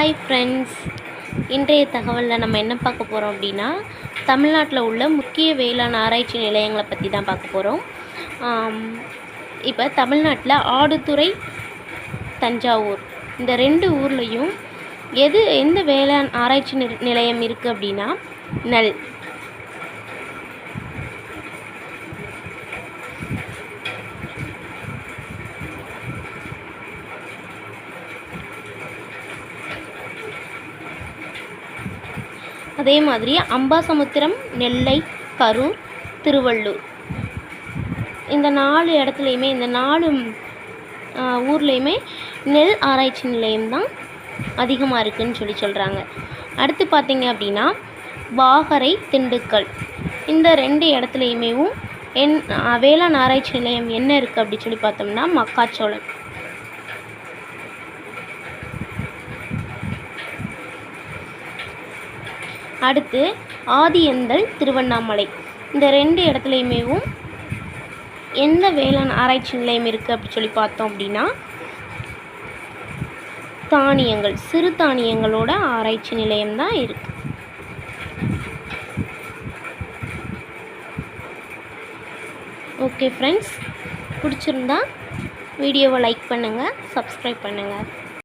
Hi friends இன்றைய தகவலில் நம்ம என்ன பார்க்க போகிறோம் அப்படின்னா தமிழ்நாட்டில் உள்ள முக்கிய வேளாண் ஆராய்ச்சி நிலையங்களை பற்றி தான் பார்க்க போகிறோம் இப்போ தமிழ்நாட்டில் ஆடுதுறை தஞ்சாவூர் இந்த ரெண்டு ஊர்லேயும் எது எந்த வேளாண் ஆராய்ச்சி நிலையம் இருக்குது அப்படின்னா நெல். அதே மாதிரி அம்பாசமுத்திரம் நெல்லை கரூர் திருவள்ளூர். இந்த நாலு இடத்துலையுமே இந்த நாலு ஊர்லேயுமே நெல் ஆராய்ச்சி நிலையம் தான் அதிகமாக இருக்குன்னு சொல்லி சொல்கிறாங்க அடுத்து பார்த்திங்க அப்படின்னா வாகரை திண்டுக்கல். இந்த ரெண்டு இடத்துலையுமேவும் என் வேளாண் ஆராய்ச்சி நிலையம் என்ன இருக்குது அப்படின்னு சொல்லி பார்த்தோம்னா மக்காச்சோளம். அடுத்து ஆதியந்தல் திருவண்ணாமலை. இந்த ரெண்டு இடத்துலையுமேவும் எந்த வேளாண் ஆராய்ச்சி நிலையம் இருக்குது அப்படி சொல்லி பார்த்தோம் அப்படின்னா தானியங்கள் சிறு தானியங்களோட ஆராய்ச்சி நிலையம் தான் இருக்குது ஓகே ஃப்ரெண்ட்ஸ் பிடிச்சிருந்தா வீடியோவை லைக் பண்ணுங்கள் சப்ஸ்கிரைப் பண்ணுங்கள்